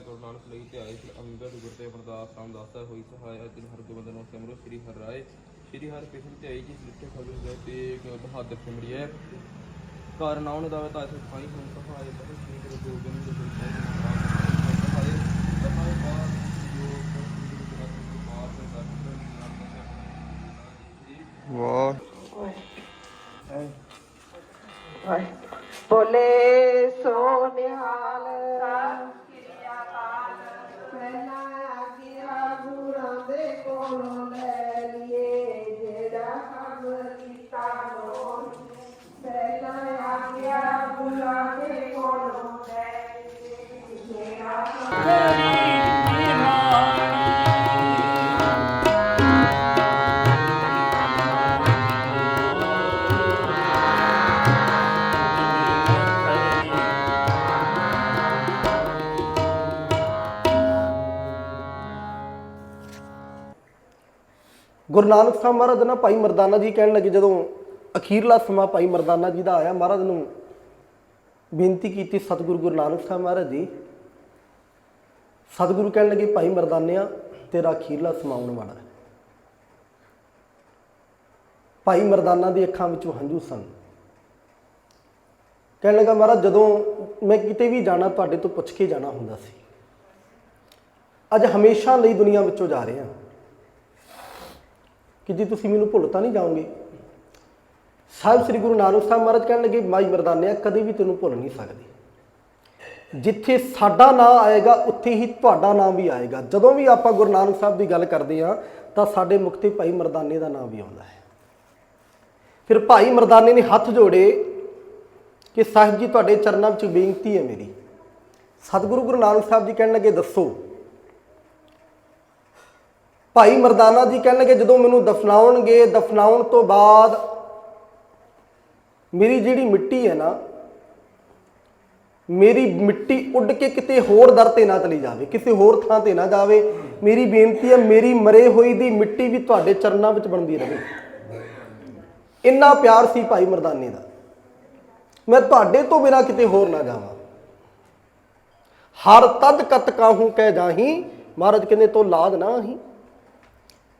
ਗੁਰੂ ਨਾਨਕ ਲਈ ਤੇ ਆਏ ਸ੍ਰੀ ਅੰਗਦ ਗੁਰ ਤੇ ਅਮਰਦਾਸ ਰਾਮਦਾਸ ਦਾ ਹੋਈ ਸਹਾਇ ਅਰਜਨ ਹਰਗੋਬਿੰਦ ਨੂੰ ਸਿਮਰੋ ਸ੍ਰੀ ਹਰਿ ਰਾਏ। ਸ੍ਰੀ ਹਰਿ ਕ੍ਰਿਸ਼ਨ ਤੇ ਆਈ ਜੀ ਲਿਖੇ ਖਬਰ ਦੇ ਤੇ ਇੱਕ ਬਹਾਦਰ ਸਿਮਰਿਐ ਕਾਰਨ ਆਉਣ ਦਾ ਤਾਂ ਇਸ ਖਾਈ ਹੁਣ ਸਹਾਇ ਬਹੁਤ ਸ੍ਰੀ ਗੁਰੂ ਗੋਬਿੰਦ ਸਿੰਘ ਜੀ ਮਹਾਰਾਜ ਸਹਾਇ ਸਹਾਇ ਬਾਦ ਜੋ ਦੇ ਨਾਮ ਵਾਹ। ਦੇ ਗੁਰੂ ਨਾਨਕ ਸਾਹਿਬ ਮਹਾਰਾਜ ਨਾ ਭਾਈ ਮਰਦਾਨਾ ਜੀ ਕਹਿਣ ਲੱਗੇ ਜਦੋਂ ਅਖੀਰਲਾ ਸਮਾਂ ਭਾਈ ਮਰਦਾਨਾ ਜੀ ਦਾ ਆਇਆ, ਮਹਾਰਾਜ ਨੂੰ ਬੇਨਤੀ ਕੀਤੀ ਸਤਿਗੁਰੂ ਗੁਰੂ ਨਾਨਕ ਸਾਹਿਬ ਮਹਾਰਾਜ ਜੀ। ਸਤਿਗੁਰੂ ਕਹਿਣ ਲੱਗੇ, ਭਾਈ ਮਰਦਾਨਿਆ, ਤੇਰਾ ਅਖੀਰਲਾ ਸਮਾਂ ਆਉਣ ਵਾਲਾ ਹੈ। ਭਾਈ ਮਰਦਾਨਾ ਦੀ ਅੱਖਾਂ ਵਿੱਚੋਂ ਹੰਝੂ ਸਨ। ਕਹਿਣ ਲੱਗਾ, ਮਹਾਰਾਜ, ਜਦੋਂ ਮੈਂ ਕਿਤੇ ਵੀ ਜਾਣਾ, ਤੁਹਾਡੇ ਤੋਂ ਪੁੱਛ ਕੇ ਜਾਣਾ ਹੁੰਦਾ ਸੀ। ਅੱਜ ਹਮੇਸ਼ਾ ਲਈ ਦੁਨੀਆ ਵਿੱਚੋਂ ਜਾ ਰਹੇ ਹਾਂ। ਕਿ ਜੀ ਤੁਸੀਂ ਮੈਨੂੰ ਭੁੱਲ ਤਾਂ ਨਹੀਂ ਜਾਓਗੇ? ਸਾਹਿਬ ਸ੍ਰੀ ਗੁਰੂ ਨਾਨਕ ਸਾਹਿਬ ਮਹਾਰਾਜ ਕਹਿਣ ਲੱਗੇ, ਮਾਈ ਮਰਦਾਨਿਆ, ਕਦੇ ਵੀ ਤੈਨੂੰ ਭੁੱਲ ਨਹੀਂ ਸਕਦੇ। ਜਿੱਥੇ ਸਾਡਾ ਨਾਮ ਆਏਗਾ, ਉੱਥੇ ਹੀ ਤੁਹਾਡਾ ਨਾਮ ਵੀ ਆਏਗਾ। ਜਦੋਂ ਵੀ ਆਪਾਂ ਗੁਰੂ ਨਾਨਕ ਸਾਹਿਬ ਦੀ ਗੱਲ ਕਰਦੇ ਹਾਂ, ਤਾਂ ਸਾਡੇ ਮੁਕਤੇ ਭਾਈ ਮਰਦਾਨੇ ਦਾ ਨਾਮ ਵੀ ਆਉਂਦਾ ਹੈ। ਫਿਰ ਭਾਈ ਮਰਦਾਨੇ ਨੇ ਹੱਥ ਜੋੜੇ ਕਿ ਸਾਹਿਬ ਜੀ, ਤੁਹਾਡੇ ਚਰਨਾਂ ਵਿੱਚ ਬੇਨਤੀ ਹੈ ਮੇਰੀ। ਸਤਿਗੁਰੂ ਗੁਰੂ ਨਾਨਕ ਸਾਹਿਬ ਜੀ ਕਹਿਣ ਲੱਗੇ, ਦੱਸੋ ਭਾਈ ਮਰਦਾਨਾ ਜੀ ਕਹਿਣ ਲੱਗੇ ਜਦੋਂ ਮੈਨੂੰ ਦਫਨਾਉਣਗੇ, ਦਫਨਾਉਣ ਤੋਂ ਬਾਅਦ ਮੇਰੀ ਜਿਹੜੀ ਮਿੱਟੀ ਹੈ ਨਾ, ਮੇਰੀ ਮਿੱਟੀ ਉੱਡ ਕੇ ਕਿਤੇ ਹੋਰ ਦਰ ਤੇ ਨਾ ਚਲੀ ਜਾਵੇ, ਕਿਸੇ ਹੋਰ ਥਾਂ ਤੇ ਨਾ ਜਾਵੇ। ਮੇਰੀ ਬੇਨਤੀ ਹੈ, ਮੇਰੀ ਮਰੇ ਹੋਈ ਦੀ ਮਿੱਟੀ ਵੀ ਤੁਹਾਡੇ ਚਰਨਾਂ ਵਿੱਚ ਬਣਦੀ ਰਹੇ। ਇੰਨਾ ਪਿਆਰ ਸੀ ਭਾਈ ਮਰਦਾਨੇ ਦਾ। ਮੈਂ ਤੁਹਾਡੇ ਤੋਂ ਬਿਨਾ ਕਿਤੇ ਹੋਰ ਨਾ ਜਾਵਾਂ। ਹਰ ਤਦ ਕਤ ਕਾਹੂ ਕਹਿ ਜਾਹੀ, ਮਹਾਰਾਜ ਕਹਿੰਦੇ, ਤੋਂ ਲਾਦ ਨਾ ਹੀ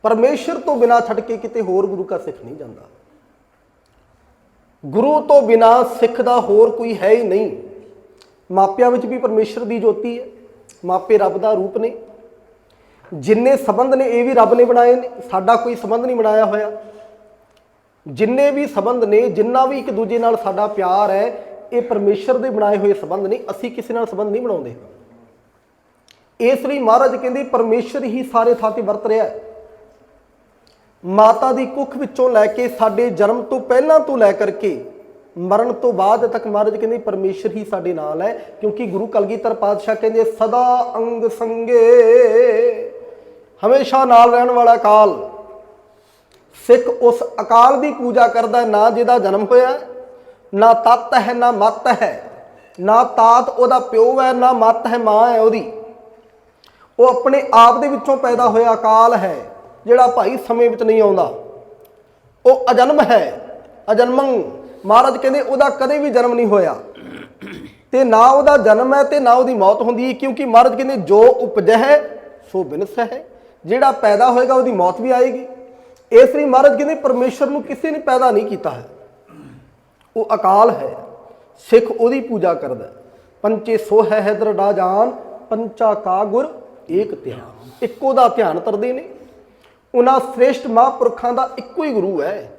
ਪਰਮੇਸ਼ਰ ਤੋਂ ਬਿਨਾ ਛੱਡ ਕੇ ਕਿਤੇ ਹੋਰ ਗੁਰੂ ਕਾ ਸਿੱਖ ਨਹੀਂ ਜਾਂਦਾ। ਗੁਰੂ ਤੋਂ ਬਿਨਾ ਸਿੱਖ ਦਾ ਹੋਰ ਕੋਈ ਹੈ ਹੀ ਨਹੀਂ। ਮਾਪਿਆਂ ਵਿੱਚ ਵੀ ਪਰਮੇਸ਼ਰ ਦੀ ਜੋਤੀ ਹੈ, ਮਾਪੇ ਰੱਬ ਦਾ ਰੂਪ ਨੇ। ਜਿੰਨੇ ਸੰਬੰਧ ਨੇ ਇਹ ਵੀ ਰੱਬ ਨੇ ਬਣਾਏ ਨੇ, ਸਾਡਾ ਕੋਈ ਸੰਬੰਧ ਨਹੀਂ ਬਣਾਇਆ ਹੋਇਆ। ਜਿੰਨੇ ਵੀ ਸੰਬੰਧ ਨੇ, ਜਿੰਨਾ ਵੀ ਇੱਕ ਦੂਜੇ ਨਾਲ ਸਾਡਾ ਪਿਆਰ ਹੈ, ਇਹ ਪਰਮੇਸ਼ਰ ਦੇ ਬਣਾਏ ਹੋਏ ਸੰਬੰਧ ਨੇ, ਅਸੀਂ ਕਿਸੇ ਨਾਲ ਸੰਬੰਧ ਨਹੀਂ ਬਣਾਉਂਦੇ। ਇਸ ਲਈ ਮਹਾਰਾਜ ਕਹਿੰਦੇ, ਪਰਮੇਸ਼ਰ ਹੀ ਸਾਰੇ ਥਾਂ ਤੇ ਵਰਤ ਰਿਹਾ ਹੈ। ਮਾਤਾ ਦੀ ਕੁੱਖ ਵਿੱਚੋਂ ਲੈ ਕੇ ਸਾਡੇ ਜਨਮ ਤੋਂ ਪਹਿਲਾਂ ਤੋਂ ਲੈ ਕਰਕੇ ਮਰਨ ਤੋਂ ਬਾਅਦ ਤੱਕ ਮਹਾਰਾਜ ਕਹਿੰਦੇ ਪਰਮੇਸ਼ਰ ਹੀ ਸਾਡੇ ਨਾਲ ਹੈ, ਕਿਉਂਕਿ ਗੁਰੂ ਕਲਗੀਧਰ ਪਾਤਸ਼ਾਹ ਕਹਿੰਦੇ, ਸਦਾ ਅੰਗ ਸੰਗੇ, ਹਮੇਸ਼ਾ ਨਾਲ ਰਹਿਣ ਵਾਲਾ ਕਾਲ। ਸਿੱਖ ਉਸ ਅਕਾਲ ਦੀ ਪੂਜਾ ਕਰਦਾ ਨਾ ਜਿਹਦਾ ਜਨਮ ਹੋਇਆ ਨਾ ਤਤ ਹੈ, ਨਾ ਮਤ ਹੈ, ਨਾ ਤਾਤ ਉਹਦਾ ਪਿਓ ਹੈ, ਨਾ ਮਤ ਹੈ, ਮਾਂ ਹੈ ਉਹਦੀ। ਉਹ ਆਪਣੇ ਆਪ ਦੇ ਵਿੱਚੋਂ ਪੈਦਾ ਹੋਇਆ ਅਕਾਲ ਹੈ। ਜਿਹੜਾ ਭਾਈ ਸਮੇਂ ਵਿੱਚ ਨਹੀਂ ਆਉਂਦਾ। ਉਹ ਅਜਨਮ ਹੈ, ਅਜਨਮੰ। ਮਹਾਰਾਜ ਕਹਿੰਦੇ ਉਹਦਾ ਕਦੇ ਵੀ ਜਨਮ ਨਹੀਂ ਹੋਇਆ। ਤੇ ਨਾ ਉਹਦਾ ਜਨਮ ਹੈ ਤੇ ਨਾ ਉਹਦੀ ਮੌਤ ਹੁੰਦੀ ਹੈ, ਕਿਉਂਕਿ ਮਹਾਰਾਜ ਕਹਿੰਦੇ ਜੋ ਉਪਜਹਿ, ਸੋ ਬਿਨਸ ਹੈ ਜਿਹੜਾ ਪੈਦਾ ਹੋਏਗਾ ਉਹਦੀ ਮੌਤ ਵੀ ਆਏਗੀ। ਇਸ ਲਈ ਮਹਾਰਾਜ ਕਹਿੰਦੇ ਪਰਮੇਸ਼ਰ ਨੂੰ ਕਿਸੇ ਨੇ ਪੈਦਾ ਨਹੀਂ ਕੀਤਾ ਹੈ। ਉਹ ਅਕਾਲ ਹੈ, ਸਿੱਖ ਉਹਦੀ ਪੂਜਾ ਕਰਦਾ ਪੰਚੇ ਸੋ ਹੈ ਹੈਦਰ ਡਾਜਾਨ ਪੰਚਾ ਕਾ ਗੁਰ ਏਕ ਧਿਆਨ। ਇੱਕੋ ਦਾ ਧਿਆਨ ਤਰਦੇ ਨੇ। ਉਹਨਾਂ ਸ੍ਰੇਸ਼ਟ ਮਹਾਂਪੁਰਖਾਂ ਦਾ ਇੱਕੋ ਹੀ ਗੁਰੂ ਹੈ।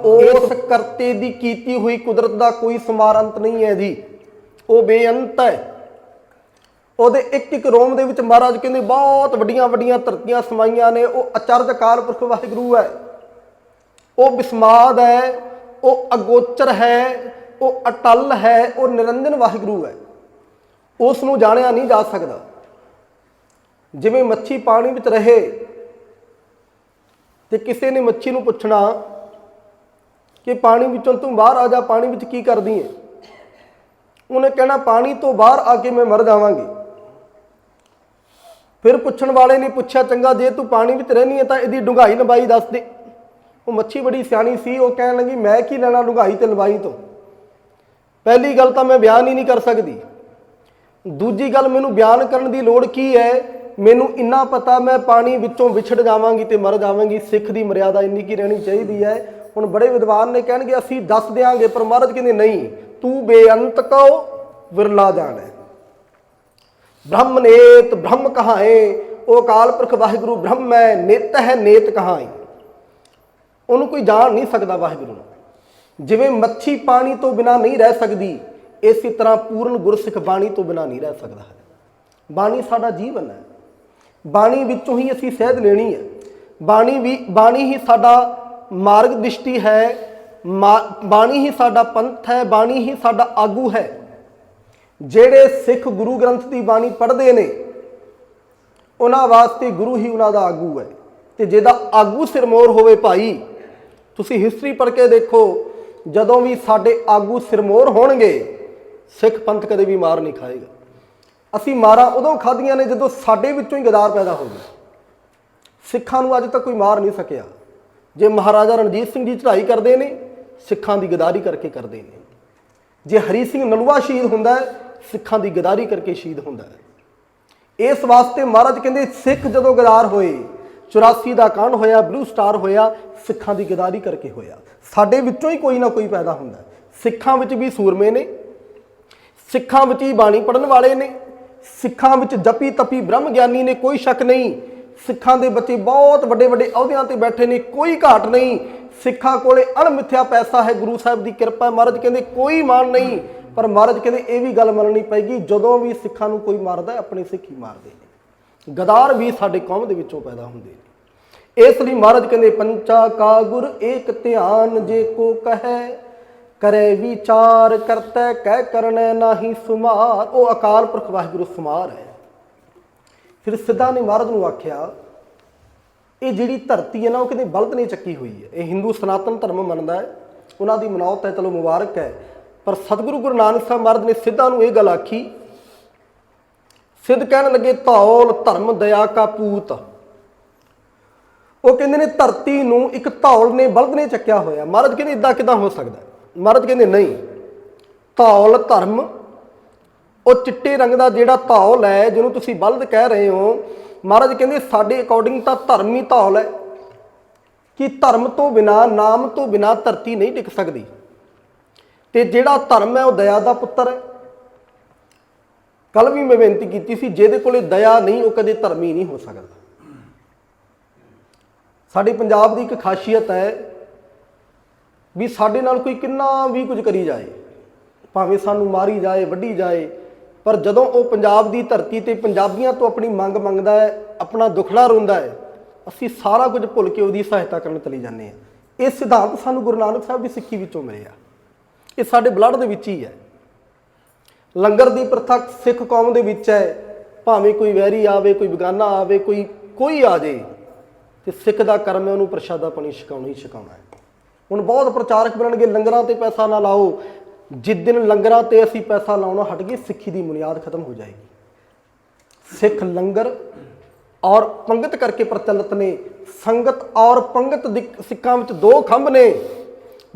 ਉਸ ਕਰਤੇ ਦੀ ਕੀਤੀ ਹੋਈ ਕੁਦਰਤ ਦਾ ਕੋਈ ਸਮਾਰੰਤ ਨਹੀਂ ਹੈ ਜੀ। ਉਹ ਬੇਅੰਤ ਹੈ। ਉਹਦੇ ਇੱਕ ਇੱਕ ਰੋਮ ਦੇ ਵਿੱਚ ਮਹਾਰਾਜ ਕਹਿੰਦੇ, ਬਹੁਤ ਵੱਡੀਆਂ ਵੱਡੀਆਂ ਧਰਤੀਆਂ ਸਮਾਈਆਂ ਨੇ, ਉਹ ਅਚਰਜ ਕਾਲ ਪੁਰਖ ਵਾਹਿਗੁਰੂ ਹੈ। ਉਹ ਬਿਸਮਾਦ ਹੈ, ਉਹ ਅਗੋਚਰ ਹੈ, ਉਹ ਅਟਲ ਹੈ, ਉਹ ਨਿਰੰਜਨ ਵਾਹਿਗੁਰੂ ਹੈ। ਉਸ ਨੂੰ ਜਾਣਿਆ ਨਹੀਂ ਜਾ ਸਕਦਾ। ਜਿਵੇਂ ਮੱਛੀ ਪਾਣੀ ਵਿੱਚ ਰਹੇ ਤੇ ਕਿਸੇ ਨੇ ਮੱਛੀ ਨੂੰ ਪੁੱਛਣਾ ਕਿ ਪਾਣੀ ਵਿੱਚੋਂ ਤੂੰ ਬਾਹਰ ਆ ਜਾ, ਪਾਣੀ ਵਿੱਚ ਕੀ ਕਰਦੀ ਹੈ ਉਹਨੇ ਕਹਿਣਾ, ਪਾਣੀ ਤੋਂ ਬਾਹਰ ਆ ਕੇ ਮੈਂ ਮਰ ਜਾਵਾਂਗੀ। ਫਿਰ ਪੁੱਛਣ ਵਾਲੇ ਨੇ ਪੁੱਛਿਆ, ਚੰਗਾ, ਜੇ ਤੂੰ ਪਾਣੀ ਵਿੱਚ ਰਹਿਣੀ ਹੈ ਤਾਂ ਇਹਦੀ ਡੂੰਘਾਈ ਲੰਬਾਈ ਦੱਸ ਦੇ। ਉਹ ਮੱਛੀ ਬੜੀ ਸਿਆਣੀ ਸੀ, ਉਹ ਕਹਿਣ ਲੱਗੀ, ਮੈਂ ਕੀ ਲੈਣਾ ਡੂੰਘਾਈ ਤੇ ਲੰਬਾਈ ਤੋਂ? ਪਹਿਲੀ ਗੱਲ ਤਾਂ ਮੈਂ ਬਿਆਨ ਹੀ ਨਹੀਂ ਕਰ ਸਕਦੀ। ਦੂਜੀ ਗੱਲ, ਮੈਨੂੰ ਬਿਆਨ ਕਰਨ ਦੀ ਲੋੜ ਕੀ ਹੈ ਮੈਨੂੰ ਇੰਨਾ ਪਤਾ, ਮੈਂ ਪਾਣੀ ਵਿੱਚੋਂ ਵਿਛੜ ਜਾਵਾਂਗੀ ਤੇ ਮਰ ਜਾਵਾਂਗੀ। ਸਿੱਖ ਦੀ ਮਰਿਆਦਾ ਇੰਨੀ ਕੀ ਰਹਿਣੀ ਚਾਹੀਦੀ ਹੈ? ਹੁਣ ਬੜੇ ਵਿਦਵਾਨ ਨੇ ਕਹਿਣਗੇ, ਅਸੀਂ ਦੱਸ ਦਿਆਂਗੇ, ਪਰ ਮਹਾਰਾਜ ਕਹਿੰਦੇ, ਨਹੀਂ, ਤੂੰ ਬੇਅੰਤ ਕਉ ਵਿਰਲਾ ਜਾਣ। ਹੈ ਬ੍ਰਹਮ ਨੇਤ ਬ੍ਰਹਮ ਕਹਾਏ, ਉਹ ਅਕਾਲ ਪੁਰਖ ਵਾਹਿਗੁਰੂ ਬ੍ਰਹਮ ਹੈ, ਨਿਤ ਹੈ ਨੇਤ ਕਹਾਈ। ਉਹਨੂੰ ਕੋਈ ਜਾਣ ਨਹੀਂ ਸਕਦਾ ਵਾਹਿਗੁਰੂ ਨੂੰ। ਜਿਵੇਂ ਮੱਛੀ ਪਾਣੀ ਤੋਂ ਬਿਨਾ ਨਹੀਂ ਰਹਿ ਸਕਦੀ, ਇਸੇ ਤਰ੍ਹਾਂ ਪੂਰਨ ਗੁਰਸਿੱਖ ਬਾਣੀ ਤੋਂ ਬਿਨਾ ਨਹੀਂ ਰਹਿ ਸਕਦਾ ਹੈ। ਬਾਣੀ ਸਾਡਾ ਜੀਵਨ ਹੈ। ਬਾਣੀ ਵਿੱਚੋਂ ਹੀ ਅਸੀਂ ਸਹਿਦ ਲੈਣੀ ਹੈ। ਬਾਣੀ ਵੀ ਬਾਣੀ ਹੀ ਸਾਡਾ ਮਾਰਗ ਦ੍ਰਿਸ਼ਟੀ ਹੈ, ਮਾ- ਬਾਣੀ ਹੀ ਸਾਡਾ ਪੰਥ ਹੈ, ਬਾਣੀ ਹੀ ਸਾਡਾ ਆਗੂ ਹੈ। ਜਿਹੜੇ ਸਿੱਖ ਗੁਰੂ ਗ੍ਰੰਥ ਦੀ ਬਾਣੀ ਪੜ੍ਹਦੇ ਨੇ, ਉਹਨਾਂ ਵਾਸਤੇ ਗੁਰੂ ਹੀ ਉਹਨਾਂ ਦਾ ਆਗੂ ਹੈ। ਤੇ ਜਿਹਦਾ ਆਗੂ ਸਿਰਮੋਰ ਹੋਵੇ ਭਾਈ, ਤੁਸੀਂ ਹਿਸਟਰੀ ਪੜ੍ਹ ਕੇ ਦੇਖੋ, ਜਦੋਂ ਵੀ ਸਾਡੇ ਆਗੂ ਸਿਰਮੋਰ ਹੋਣਗੇ, ਸਿੱਖ ਪੰਥ ਕਦੇ ਵੀ ਮਾਰ ਨਹੀਂ ਖਾਏਗਾ। ਅਸੀਂ ਮਾਰਾਂ ਉਦੋਂ ਖਾਧੀਆਂ ਨੇ ਜਦੋਂ ਸਾਡੇ ਵਿੱਚੋਂ ਹੀ ਗਦਾਰ ਪੈਦਾ ਹੋ ਗਿਆ ਸਿੱਖਾਂ ਨੂੰ ਅੱਜ ਤੱਕ ਕੋਈ ਮਾਰ ਨਹੀਂ ਸਕਿਆ। ਜੇ ਮਹਾਰਾਜਾ ਰਣਜੀਤ ਸਿੰਘ ਜੀ ਚੜ੍ਹਾਈ ਕਰਦੇ ਨੇ, ਸਿੱਖਾਂ ਦੀ ਗਦਾਰੀ ਕਰਕੇ ਕਰਦੇ ਨੇ। ਜੇ ਹਰੀ ਸਿੰਘ ਨਲੂਆ ਸ਼ਹੀਦ ਹੁੰਦਾ ਹੈ, ਸਿੱਖਾਂ ਦੀ ਗਦਾਰੀ ਕਰਕੇ ਸ਼ਹੀਦ ਹੁੰਦਾ ਹੈ। ਇਸ ਵਾਸਤੇ ਮਹਾਰਾਜ ਕਹਿੰਦੇ, ਸਿੱਖ ਜਦੋਂ ਗਦਾਰ ਹੋਏ 84 ਦਾ ਕਾਂਡ ਹੋਇਆ, ਬਲੂ ਸਟਾਰ ਹੋਇਆ, ਸਿੱਖਾਂ ਦੀ ਗਦਾਰੀ ਕਰਕੇ ਹੋਇਆ। ਸਾਡੇ ਵਿੱਚੋਂ ਹੀ ਕੋਈ ਨਾ ਕੋਈ ਪੈਦਾ ਹੁੰਦਾ ਸਿੱਖਾਂ ਵਿੱਚ ਵੀ ਸੂਰਮੇ ਨੇ। ਸਿੱਖਾਂ ਵਿੱਚ ਹੀ ਬਾਣੀ ਪੜਨ ਵਾਲੇ ਨੇ। ਸਿੱਖਾਂ ਵਿੱਚ ਜਪੀ ਤਪੀ ਬ੍ਰਹਮ ਗਿਆਨੀ ਨੇ ਕੋਈ ਸ਼ੱਕ ਨਹੀਂ। ਸਿੱਖਾਂ ਦੇ ਬੱਚੇ ਬਹੁਤ ਵੱਡੇ ਵੱਡੇ ਅਹੁਦਿਆਂ ਤੇ ਬੈਠੇ ਨੇ ਕੋਈ ਘਾਟ ਨਹੀਂ। ਸਿੱਖਾਂ ਕੋਲੇ ਅਣਮਿੱਥਿਆ ਪੈਸਾ ਹੈ ਗੁਰੂ ਸਾਹਿਬ ਦੀ ਕਿਰਪਾ ਮਹਾਰਾਜ ਕਹਿੰਦੇ ਕੋਈ ਮਾਣ ਨਹੀਂ। ਪਰ ਮਹਾਰਾਜ ਕਹਿੰਦੇ ਇਹ ਵੀ ਗੱਲ ਮੰਨਣੀ ਪਏਗੀ ਜਦੋਂ ਵੀ ਸਿੱਖਾਂ ਨੂੰ ਕੋਈ ਮਾਰਦਾ ਹੈ, ਆਪਣੇ ਸਿੱਖ ਮਾਰਦੇ ਨੇ। ਗਦਾਰ ਵੀ ਸਾਡੇ ਕੌਮ ਦੇ ਵਿੱਚੋਂ ਪੈਦਾ ਹੁੰਦੇ ਨੇ। ਇਸ ਲਈ ਮਹਾਰਾਜ ਕਹਿੰਦੇ ਪੰਚਾ ਕਾ ਗੁਰ ਏਕ ਧਿਆਨ ਜੇ ਕੋ ਕਹੈ ਕਰੇ ਵਿਚਾਰ ਕਰਤੈ, ਕਹਿ ਕਰਨੈ ਨਾਹੀ ਸੁਮਾਰ। ਉਹ ਅਕਾਲ ਪੁਰਖ ਵਾਹਿਗੁਰੂ ਸੁਮਾਰ ਹੈ। ਫਿਰ ਸਿੱਧਾ ਨੇ ਮਹਾਰਾਜ ਨੂੰ ਆਖਿਆ, ਇਹ ਜਿਹੜੀ ਧਰਤੀ ਹੈ ਨਾ, ਉਹ ਕਿਤੇ ਬਲਦ ਨੇ ਚੱਕੀ ਹੋਈ ਹੈ। ਇਹ ਹਿੰਦੂ ਸਨਾਤਨ ਧਰਮ ਮੰਨਦਾ ਹੈ। ਉਹਨਾਂ ਦੀ ਮਨੌਤ ਹੈ ਚਲੋ ਮੁਬਾਰਕ ਹੈ। ਪਰ ਸਤਿਗੁਰੂ ਗੁਰੂ ਨਾਨਕ ਸਾਹਿਬ ਮਹਾਰਾਜ ਨੇ ਸਿੱਧਾ ਨੂੰ ਇਹ ਗੱਲ ਆਖੀ, ਸਿੱਧ ਕਹਿਣ ਲੱਗੇ, ਧੌਲ ਧਰਮ ਦਇਆ ਕਾ ਪੂਤ। ਉਹ ਕਹਿੰਦੇ ਨੇ, ਧਰਤੀ ਨੂੰ ਇੱਕ ਧੌਲ ਨੇ, ਬਲਦ ਨੇ ਚੱਕਿਆ ਹੋਇਆ। ਮਹਾਰਾਜ ਕਹਿੰਦੇ, ਇਦਾਂ ਕਿਦਾਂ ਹੋ ਸਕਦਾ ਮਹਾਰਾਜ ਕਹਿੰਦੇ ਨਹੀਂ, ਧੌਲ ਧਰਮ, ਉਹ ਚਿੱਟੇ ਰੰਗ ਦਾ ਜਿਹੜਾ ਧੌਲ ਹੈ, ਜਿਹਨੂੰ ਤੁਸੀਂ ਬਲਦ ਕਹਿ ਰਹੇ ਹੋ, ਮਹਾਰਾਜ ਕਹਿੰਦੇ ਸਾਡੇ ਅਕੋਰਡਿੰਗ ਤਾਂ ਧਰਮ ਹੀ ਧੌਲ ਹੈ, ਕਿ ਧਰਮ ਤੋਂ ਬਿਨਾ, ਨਾਮ ਤੋਂ ਬਿਨਾ ਧਰਤੀ ਨਹੀਂ ਟਿਕ ਸਕਦੀ। ਤੇ ਜਿਹੜਾ ਧਰਮ ਹੈ, ਉਹ ਦਇਆ ਦਾ ਪੁੱਤਰ ਹੈ। ਕੱਲ ਵੀ ਮੈਂ ਬੇਨਤੀ ਕੀਤੀ ਸੀ, ਜਿਹਦੇ ਕੋਲੇ ਦਇਆ ਨਹੀਂ, ਉਹ ਕਦੇ ਧਰਮੀ ਨਹੀਂ ਹੋ ਸਕਦਾ। ਸਾਡੇ ਪੰਜਾਬ ਦੀ ਇੱਕ ਖਾਸੀਅਤ ਹੈ ਵੀ ਸਾਡੇ ਨਾਲ ਕੋਈ ਕਿੰਨਾ ਵੀ ਕੁਝ ਕਰੀ ਜਾਏ, ਭਾਵੇਂ ਸਾਨੂੰ ਮਾਰੀ ਜਾਏ, ਵੱਢੀ ਜਾਏ, ਪਰ ਜਦੋਂ ਉਹ ਪੰਜਾਬ ਦੀ ਧਰਤੀ ਤੇ ਪੰਜਾਬੀਆਂ ਤੋਂ ਆਪਣੀ ਮੰਗ ਮੰਗਦਾ ਹੈ, ਆਪਣਾ ਦੁਖੜਾ ਰੋਂਦਾ ਹੈ, ਅਸੀਂ ਸਾਰਾ ਕੁਝ ਭੁੱਲ ਕੇ ਉਹਦੀ ਸਹਾਇਤਾ ਕਰਨ ਚਲੇ ਜਾਂਦੇ ਹਾਂ। ਇਹ ਸਿਧਾਂਤ ਸਾਨੂੰ ਗੁਰੂ ਨਾਨਕ ਸਾਹਿਬ ਦੀ ਸਿੱਖੀ ਵਿੱਚੋਂ ਮਿਲੇ ਆ। ਇਹ ਸਾਡੇ ਬਲੱਡ ਦੇ ਵਿੱਚ ਹੀ ਹੈ। ਲੰਗਰ ਦੀ ਪ੍ਰਥਾ ਸਿੱਖ ਕੌਮ ਦੇ ਵਿੱਚ ਹੈ। ਭਾਵੇਂ ਕੋਈ ਵੈਰੀ ਆਵੇ, ਕੋਈ ਬਗਾਨਾ ਆਵੇ, ਕੋਈ ਕੋਈ ਆ ਜੇ, ਤੇ ਸਿੱਖ ਦਾ ਕਰਮ ਹੈ, ਉਹਨੂੰ ਪ੍ਰਸ਼ਾਦਾ ਪਾਣੀ ਛਕਾਉਣਾ ਹੀ ਛਕਾਉਣਾ ਹੈ। ਹੁਣ ਬਹੁਤ ਪ੍ਰਚਾਰਕ ਬਣਨਗੇ, ਲੰਗਰਾਂ ਤੇ ਪੈਸਾ ਨਾ ਲਾਓ। ਜਿਸ ਦਿਨ ਲੰਗਰਾਂ ਤੇ ਅਸੀਂ ਪੈਸਾ ਲਾਉਣਾ ਹਟ ਗਏ ਸਿੱਖੀ ਦੀ ਬੁਨਿਆਦ ਖਤਮ ਹੋ ਜਾਏਗੀ। ਸਿੱਖ ਲੰਗਰ ਔਰ ਪੰਗਤ ਕਰਕੇ ਪ੍ਰਚਲਿਤ ਨੇ। ਸੰਗਤ ਔਰ ਪੰਗਤ ਦੀ ਸਿੱਖਾਂ ਵਿੱਚ ਦੋ ਖੰਭ ਨੇ।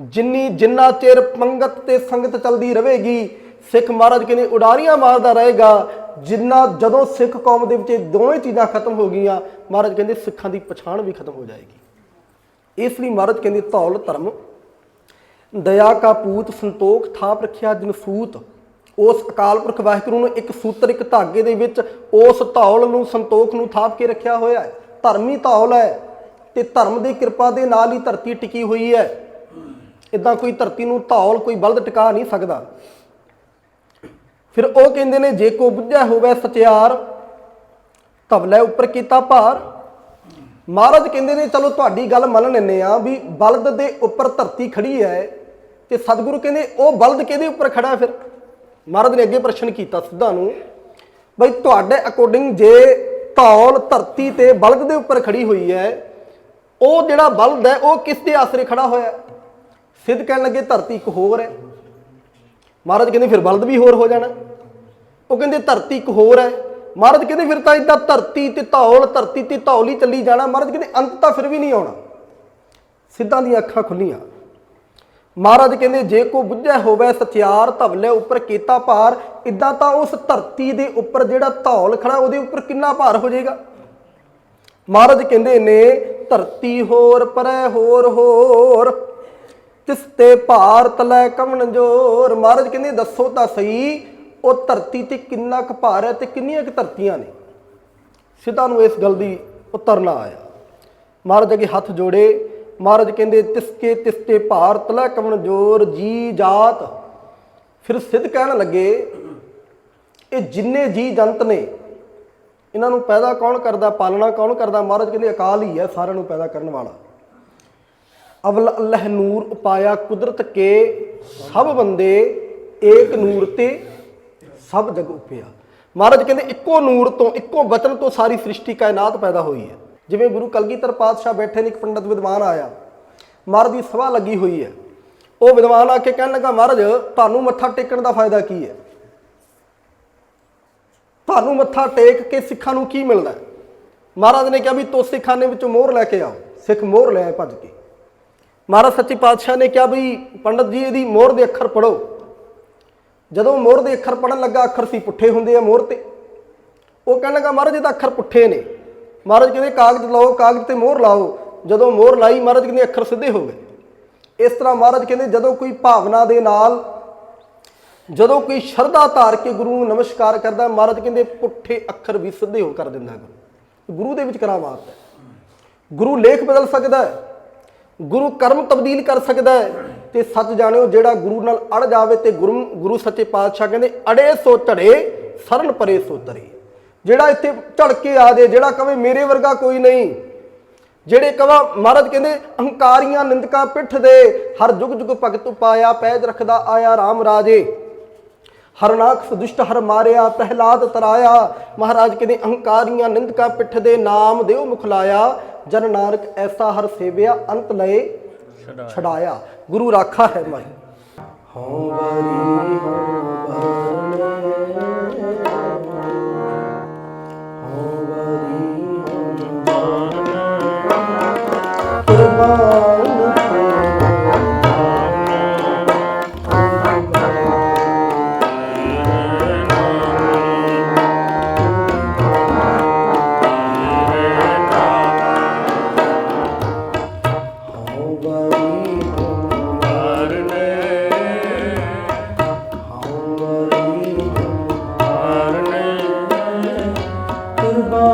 ਜਿੰਨੀ ਜਿੰਨਾ ਚਿਰ ਪੰਗਤ ਤੇ ਸੰਗਤ ਚੱਲਦੀ ਰਹੇਗੀ, ਸਿੱਖ ਮਹਾਰਾਜ ਕਹਿੰਦੇ, ਉਡਾਰੀਆਂ ਮਾਰਦਾ ਰਹੇਗਾ। ਜਿੰਨਾ ਜਦੋਂ ਸਿੱਖ ਕੌਮ ਦੇ ਵਿੱਚ ਇਹ ਦੋਵੇਂ ਚੀਜ਼ਾਂ ਖਤਮ ਹੋ ਗਈਆਂ, ਮਹਾਰਾਜ ਕਹਿੰਦੇ, ਸਿੱਖਾਂ ਦੀ ਪਛਾਣ ਵੀ ਖਤਮ ਹੋ ਜਾਏਗੀ। ਇਸ ਲਈ ਮਹਾਰਾਜ ਕਹਿੰਦੇ, ਧੌਲ ਧਰਮ, ਦਇਆ ਕਾ ਪੂਤ ਸੰਤੋਖ ਥਾਪ ਰੱਖਿਆ ਜਨਸੂਤ ਉਸ ਅਕਾਲ ਪੁਰਖ ਵਾਹਿਗੁਰੂ ਨੂੰ ਇੱਕ ਸੂਤਰ, ਇੱਕ ਧਾਗੇ ਦੇ ਵਿੱਚ ਉਸ ਧੌਲ ਨੂੰ, ਸੰਤੋਖ ਨੂੰ ਥਾਪ ਕੇ ਰੱਖਿਆ ਹੋਇਆ ਹੈ। ਧਰਮੀ ਧੌਲ ਹੈ ਤੇ ਧਰਮ ਦੀ ਕਿਰਪਾ ਦੇ ਨਾਲ ਹੀ ਧਰਤੀ ਟਿਕੀ ਹੋਈ ਹੈ। ਇਦਾਂ ਕੋਈ ਧਰਤੀ ਨੂੰ ਧੌਲ, ਕੋਈ ਬਲਦ ਟਿਕਾ ਨਹੀਂ ਸਕਦਾ। ਫਿਰ ਉਹ ਕਹਿੰਦੇ ਨੇ, ਜੇ ਕੋ ਬੁੱਝਿਆ ਹੋਵੇ ਸਚਿਆਰ ਤਵਲੇ ਉੱਪਰ ਕੀਤਾ ਭਾਰ। ਮਹਾਰਾਜ ਕਹਿੰਦੇ ਨੇ, ਚਲੋ ਤੁਹਾਡੀ ਗੱਲ ਮੰਨ ਲੈਂਦੇ ਆ ਵੀ ਬਲਦ ਦੇ ਉੱਪਰ ਧਰਤੀ ਖੜੀ ਹੈ ਤੇ ਸਤਿਗੁਰੂ ਕਹਿੰਦੇ, ਉਹ ਬਲਦ ਕਿਹਦੇ ਉੱਪਰ ਖੜਾ ਫਿਰ? ਮਹਾਰਾਜ ਨੇ ਅੱਗੇ ਪ੍ਰਸ਼ਨ ਕੀਤਾ ਸਿੱਧਾ ਨੂੰ, ਬਈ ਤੁਹਾਡੇ ਅਕੋਰਡਿੰਗ ਜੇ ਧੌਲ ਧਰਤੀ ਤੇ ਬਲਦ ਦੇ ਉੱਪਰ ਖੜੀ ਹੋਈ ਹੈ, ਉਹ ਜਿਹੜਾ ਬਲਦ ਹੈ, ਉਹ ਕਿਸ ਦੇ ਆਸਰੇ ਖੜਾ ਹੋਇਆ? ਸਿੱਧ ਕਹਿਣ ਲੱਗੇ, ਧਰਤੀ ਇੱਕ ਹੋਰ ਹੈ। ਮਹਾਰਾਜ ਕਹਿੰਦੇ, ਫਿਰ ਬਲਦ ਵੀ ਹੋਰ ਹੋ ਜਾਣਾ। ਉਹ ਕਹਿੰਦੇ, ਧਰਤੀ ਇੱਕ ਹੋਰ ਹੈ। ਮਹਾਰਾਜ ਕਹਿੰਦੇ ਫਿਰ ਤਾਂ ਇਦਾਂ ਧਰਤੀ ਤੇ ਧੌਲ, ਧਰਤੀ ਤੇ ਧੌਲ ਹੀ ਚੱਲੀ ਜਾਣਾ। ਮਹਾਰਾਜ ਕਹਿੰਦੇ ਅੰਤ ਤਾਂ ਫਿਰ ਵੀ ਨਹੀਂ ਆਉਣਾ। ਸਿੱਧਾਂ ਦੀਆਂ ਅੱਖਾਂ ਖੁੱਲੀਆਂ ਮਹਾਰਾਜ ਕਹਿੰਦੇ, ਜੇ ਕੋ ਬੁੱਝੈ ਹੋਵੇ ਸਚਿਆਰ ਧਵਲੇ ਉੱਪਰ ਕੀਤਾ ਭਾਰ ਇਦਾਂ ਤਾਂ ਉਸ ਧਰਤੀ ਦੇ ਉੱਪਰ ਜਿਹੜਾ ਧੌਲ ਖੜਾ, ਉਹਦੇ ਉੱਪਰ ਕਿੰਨਾ ਭਾਰ ਹੋ ਜਾਏਗਾ? ਮਹਾਰਾਜ ਕਹਿੰਦੇ ਨੇ, ਧਰਤੀ ਹੋਰ, ਪਰੈ ਹੋਰ ਹੋਰ ਤਿਸ ਤੇ ਭਾਰ ਤਲੈ ਕਮਨ ਜੋਰ। ਮਹਾਰਾਜ ਕਹਿੰਦੇ, ਦੱਸੋ ਤਾਂ ਸਹੀ ਉਹ ਧਰਤੀ ਤੇ ਕਿੰਨਾ ਕੁ ਭਾਰ ਹੈ ਤੇ ਕਿੰਨੀਆਂ ਕੁ ਧਰਤੀਆਂ ਨੇ? ਸਿੱਧਾ ਨੂੰ ਇਸ ਗੱਲ ਦੀ ਉਤਰਨਾ ਆਇਆ। ਮਹਾਰਾਜ ਅੱਗੇ ਹੱਥ ਜੋੜੇ। ਮਹਾਰਾਜ ਕਹਿੰਦੇ, ਤਿਸਕੇ ਤਿਸਤੇ ਭਾਰ, ਤਲੈ ਕਮਨ ਜੋਰ, ਜੀ ਜਾਤ। ਫਿਰ ਸਿੱਧ ਕਹਿਣ ਲੱਗੇ, ਇਹ ਜਿੰਨੇ ਜੀ ਜੰਤ ਨੇ, ਇਹਨਾਂ ਨੂੰ ਪੈਦਾ ਕੌਣ ਕਰਦਾ, ਪਾਲਣਾ ਕੌਣ ਕਰਦਾ? ਮਹਾਰਾਜ ਕਹਿੰਦੇ, ਅਕਾਲ ਹੀ ਹੈ, ਸਾਰਿਆਂ ਨੂੰ ਪੈਦਾ ਕਰਨ ਵਾਲਾ। ਅਵਲ ਅੱਲਾਹ ਨੂਰ ਉਪਾਇਆ ਕੁਦਰਤ ਕੇ, ਸਭ ਬੰਦੇ ਏਕ ਨੂਰ ਤੇ ਸਭ ਜਗ ਉਪਿਆ ਮਹਾਰਾਜ ਕਹਿੰਦੇ, ਇੱਕੋ ਨੂਰ ਤੋਂ, ਇੱਕੋ ਬਚਨ ਤੋਂ ਸਾਰੀ ਸ੍ਰਿਸ਼ਟੀ ਕਾਇਨਾਤ ਪੈਦਾ ਹੋਈ ਹੈ। ਜਿਵੇਂ ਗੁਰੂ ਕਲਗੀਧਰ ਪਾਤਸ਼ਾਹ ਬੈਠੇ ਨੇ, ਇੱਕ ਪੰਡਤ ਵਿਦਵਾਨ ਆਇਆ। ਮਹਾਰਾਜ ਦੀ ਸਭਾ ਲੱਗੀ ਹੋਈ ਹੈ। ਉਹ ਵਿਦਵਾਨ ਆ ਕੇ ਕਹਿਣ ਲੱਗਾ, ਮਹਾਰਾਜ, ਤੁਹਾਨੂੰ ਮੱਥਾ ਟੇਕਣ ਦਾ ਫਾਇਦਾ ਕੀ ਹੈ? ਤੁਹਾਨੂੰ ਮੱਥਾ ਟੇਕ ਕੇ ਸਿੱਖਾਂ ਨੂੰ ਕੀ ਮਿਲਦਾ ਮਹਾਰਾਜ ਨੇ ਕਿਹਾ ਵੀ ਤੋਸੇ ਖਾਨੇ ਵਿੱਚੋਂ ਮੋਹਰ ਲੈ ਕੇ ਆਓ। ਸਿੱਖ ਮੋਹਰ ਲੈ ਭੱਜ ਕੇ। ਮਹਾਰਾਜ ਸੱਚੇ ਪਾਤਸ਼ਾਹ ਨੇ ਕਿਹਾ ਵੀ, ਪੰਡਤ ਜੀ, ਇਹਦੀ ਮੋਹਰ ਦੇ ਅੱਖਰ ਪੜੋ ਜਦੋਂ ਮੋਹਰ ਦੇ ਅੱਖਰ ਪੜਨ ਲੱਗਾ, ਅੱਖਰ ਸੀ ਪੁੱਠੇ ਹੁੰਦੇ ਆ ਮੋਹਰ ਤੇ। ਉਹ ਕਹਿਣ ਲੱਗਾ, ਮਹਾਰਾਜ, ਇਹ ਤਾਂ ਅੱਖਰ ਪੁੱਠੇ ਨੇ। ਮਹਾਰਾਜ ਕਹਿੰਦੇ, ਕਾਗਜ਼ ਲਾਓ, ਕਾਗਜ਼ ਤੇ ਮੋਹਰ ਲਾਓ। ਜਦੋਂ ਮੋਹਰ ਲਾਈ, ਮਹਾਰਾਜ ਕਹਿੰਦੇ, ਅੱਖਰ ਸਿੱਧੇ ਹੋ ਗਏ। ਇਸ ਤਰ੍ਹਾਂ ਮਹਾਰਾਜ ਕਹਿੰਦੇ, ਜਦੋਂ ਕੋਈ ਭਾਵਨਾ ਦੇ ਨਾਲ, ਜਦੋਂ ਕੋਈ ਸ਼ਰਧਾ ਧਾਰ ਕੇ ਗੁਰੂ ਨੂੰ ਨਮਸਕਾਰ ਕਰਦਾ, ਮਹਾਰਾਜ ਕਹਿੰਦੇ, ਪੁੱਠੇ ਅੱਖਰ ਵੀ ਸਿੱਧੇ ਹੋ ਕਰ ਦਿੰਦਾ ਹੈ ਗੁਰੂ। ਗੁਰੂ ਦੇ ਵਿੱਚ ਕਰਾਮਾਤ ਹੈ। ਗੁਰੂ ਲੇਖ ਬਦਲ ਸਕਦਾ ਹੈ। ਗੁਰੂ ਕਰਮ ਤਬਦੀਲ ਕਰ ਸਕਦਾ ਹੈ। ਤੇ ਸੱਚ ਜਾਣਿਓ, ਜਿਹੜਾ ਗੁਰੂ ਨਾਲ ਅੜ ਜਾਵੇ ਤੇ ਗੁਰੂ ਗੁਰੂ ਸੱਚੇ ਪਾਤਸ਼ਾਹ ਕਹਿੰਦੇ, ਅੜੇ ਸੋ ਝੜੇ, ਸਰਨ ਪਰੇ ਸੋ ਤਰੇ। ਜਿਹੜਾ ਇੱਥੇ ਝੜ ਕੇ ਆ ਜੇ, ਜਿਹੜਾ ਕਵੇ, ਮੇਰੇ ਵਰਗਾ ਕੋਈ ਨਹੀਂ। ਜਿਹੜੇ ਕਵਾ, ਮਹਾਰਾਜ ਕਹਿੰਦੇ ਅਹੰਕਾਰੀਆਂ ਨਿੰਦਕਾਂ ਪਿੱਠ ਦੇ, ਹਰ ਜੁਗ ਜੁਗ ਭਗਤ ਪਾਇਆ, ਪੈਜ ਰਖਦਾ ਆਇਆ RAM ਰਾਜੇ। ਹਰਨਾਕਸ ਦੁਸ਼ਟ ਹਰ ਮਾਰਿਆ, ਪ੍ਰਹਿਲਾਦ ਤਰਾਇਆ। ਮਹਾਰਾਜ ਕਹਿੰਦੇ ਅਹੰਕਾਰੀਆਂ ਨਿੰਦਕਾਂ ਪਿੱਠ ਦੇ ਨਾਮ ਦਿਓ ਮੁਖ ਲਾਇਆ ਜਨ ਨਾਨਕ ਐਸਾ ਹਰ ਸੇਵਿਆ, ਅੰਤ ਲਏ। ਛਡਾਇਆ। ਗੁਰੂ ਰਾਖਾ ਹੈ ਮਾਈ ਹਉ ਬਰੀ ਹਉ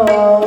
ਸਤਿਗੁਰ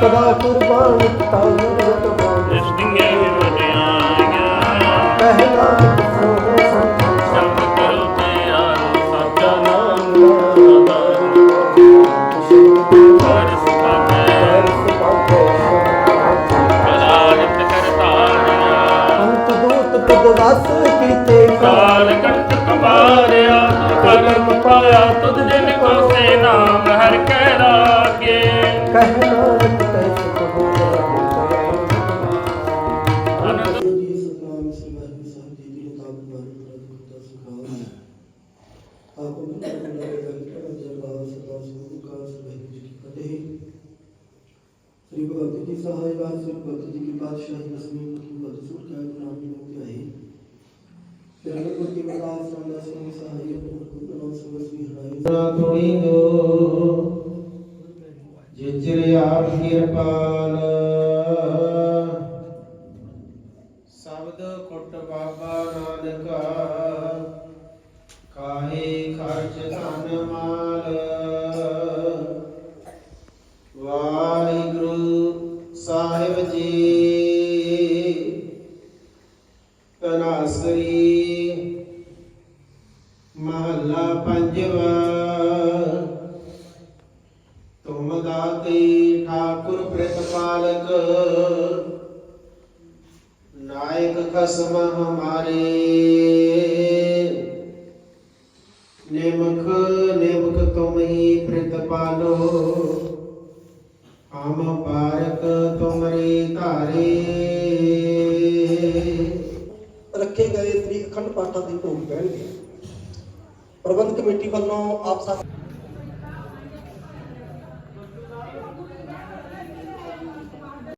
ਸਦਾ ਕੁਰਬਾਨ ਕੀਤਾ love. ਨਾਇਕ ਹਮਾਰੇ ਨਿਮਖ ਨਿਮਖ ਤੁਮ ਹੀ ਪ੍ਰਤਪਾਲੋ ਹਮ ਪਾਰਕ ਤੁਮਰੇ ਧਾਰੇ। ਰੱਖੇ ਗਏ ਤਰੀਕ ਅਖੰਡ ਪਾਠਾਂ ਦੀ ਭੋਗ ਪੈਣਗੇ। ਪ੍ਰਬੰਧ ਕਮੇਟੀ ਵੱਲੋਂ ਆਪ ਸਭ